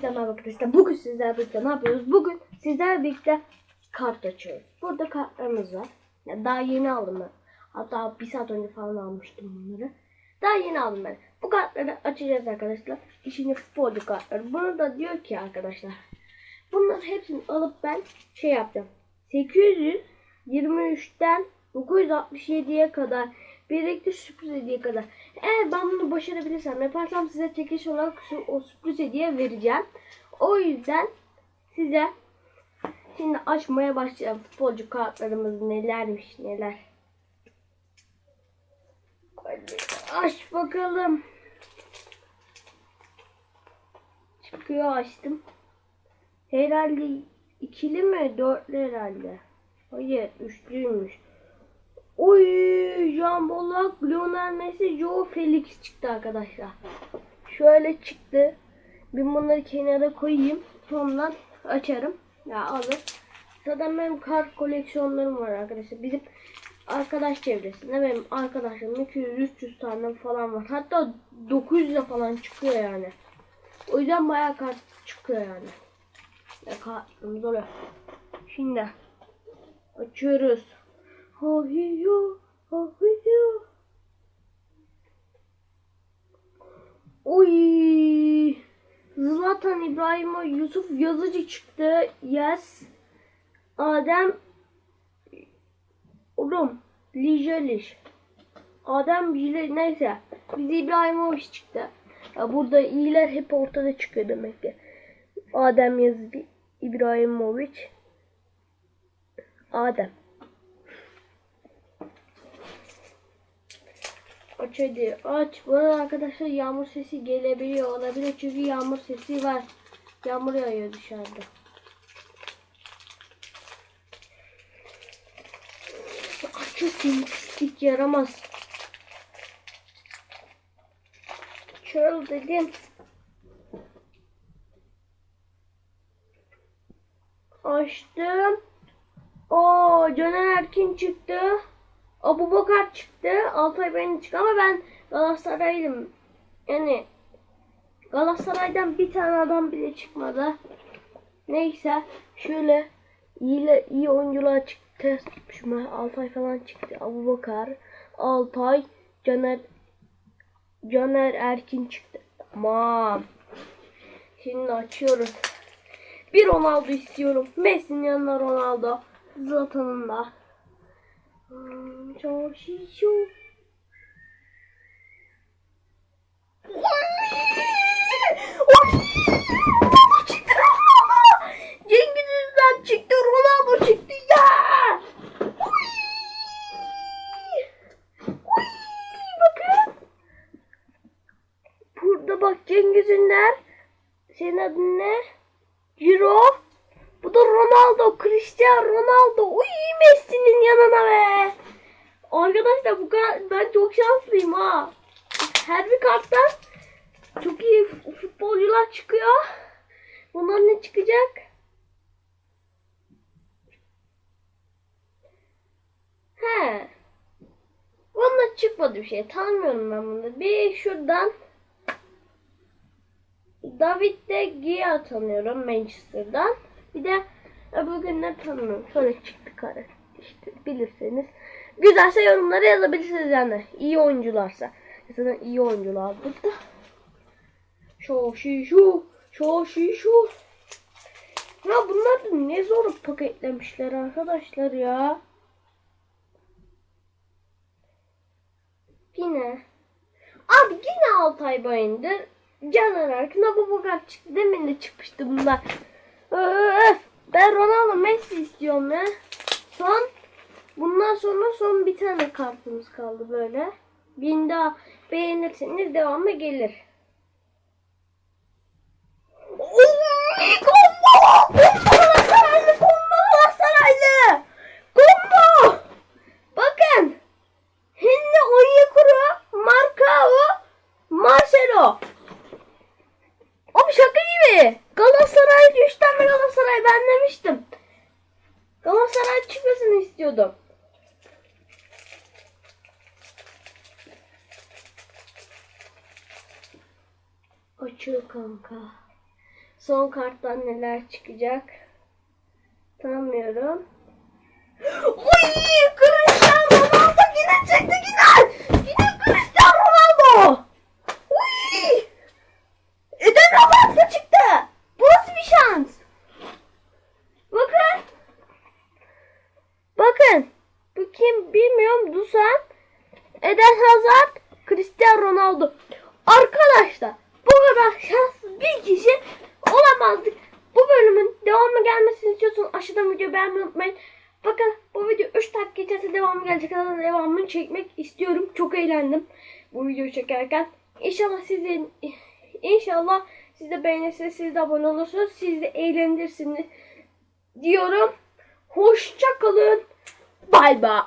Hepinize merhaba arkadaşlar. Bugün sizlerle birlikte ne yapıyoruz? Bugün sizlerle birlikte kart açıyoruz. Burada kartlarımız var. Daha yeni aldım ben. Hatta bir saat önce falan almıştım bunları. Daha yeni aldım ben. Bu kartları açacağız arkadaşlar. İşini futbolcu kartları. Bunu da diyor ki arkadaşlar. Bunların hepsini alıp ben şey yapacağım. 823'ten 967'ye kadar birlikte sürpriz hediye kadar. Eğer ben bunu başarabilirsem yaparsam size çekiş olarak o sürpriz hediye vereceğim. O yüzden size şimdi açmaya başlayalım. Futbolcu kartlarımız nelermiş neler. Hadi aç bakalım. Çıkıyor açtım. Herhalde ikili mi? Dörtlü herhalde. Hayır üçlüymüş. Oy Jean Bolak, Lionel Messi, Joe Felix çıktı arkadaşlar. Şöyle çıktı. Ben bunları kenara koyayım. Sonra açarım. Ya alır. Zaten benim kart koleksiyonlarım var arkadaşlar. Bizim arkadaş çevresinde benim arkadaşlarım 200-300 tane falan var. Hatta 900'e falan çıkıyor yani. O yüzden bayağı kart çıkıyor yani. Ya kartımız oluyor. Şimdi açıyoruz. Hahiyo, hahiyo. Oy. Zlatan İbrahimo Yusuf Yazıcı çıktı. Yes. Adem Oğlum Lijeliş. Adem Bile neyse. Biz İbrahimovic çıktı. Ya burada iyiler hep ortada çıkıyor demek ki. Adem Yazıcı İbrahimovic. Adem. Aç hadi aç. Bu arkadaşlar yağmur sesi gelebiliyor olabilir çünkü yağmur sesi var. Yağmur yağıyor dışarıda. Açasın pislik yaramaz. Çöl dedim. Açtım. Oo Caner Erkin çıktı. Abu Bakar çıktı. Altay benim çıktı ama ben Galatasaraylıyım. Yani Galatasaray'dan bir tane adam bile çıkmadı. Neyse şöyle iyi, iyi oyuncular çıktı. Şu Altay falan çıktı. Abu Bakar, Altay, Caner Caner Erkin çıktı. Tamam. Şimdi açıyoruz. Bir Ronaldo istiyorum. Messi'nin yanına Ronaldo. Zlatan'ın da. Hmm, Çok şişo. Cengiz Ünder çıktı, Ronaldo çıktı ya. Uy! Uy! Bakın. Burada bak Cengiz Ünder. Senin adın ne? Ciro. Bu da Ronaldo. Cristiano Ronaldo. Uy Messi'nin yanına be. Arkadaşlar bu kadar ben çok şanslıyım ha. Her bir karttan çok iyi futbolcular çıkıyor. Bundan ne çıkacak? He. Bunda çıkmadı bir şey. Tanımıyorum ben bunu. Bir şuradan David de Gea tanıyorum Manchester'dan. Bir de öbür günler tanımıyorum. Şöyle çıktı kare. İşte bilirseniz. Güzelse yorumlara yazabilirsiniz yani. İyi oyuncularsa. Zaten iyi oyuncular burada. Şu şu şu. Şu. Ya bunlar da ne zor paketlemişler arkadaşlar ya. Yine. Abi yine Altay Bayındır. Caner Erkin Abu Bakar çıktı. Demin de çıkmıştı bunlar. Öf, ben Ronaldo Messi istiyorum ya. Son bundan sonra son bir tane kartımız kaldı böyle. Bin daha beğenirseniz devamı gelir. İstiyordum. Açıl kanka. Son karttan neler çıkacak? Tanımıyorum. Uy! Cristiano Ronaldo yine çıktı yine! Yine Cristiano Ronaldo! Uy! Eden Hazard da çıktı! Bu nasıl bir şans? Bakın! Bakın! Bu kim bilmiyorum Dusan. Eden Hazard, Cristiano Ronaldo. Arkadaşlar bu kadar şanssız bir kişi olamazdık. Bu bölümün devamı gelmesini istiyorsanız aşağıdan videoyu beğenmeyi unutmayın. Bakın bu video 3 dakika içerisinde devamı gelecek kadar devamını çekmek istiyorum. Çok eğlendim bu videoyu çekerken. İnşallah sizin inşallah siz de beğenirsiniz, siz de abone olursunuz, siz de eğlenirsiniz diyorum. Hoşça kalın. Bye bye.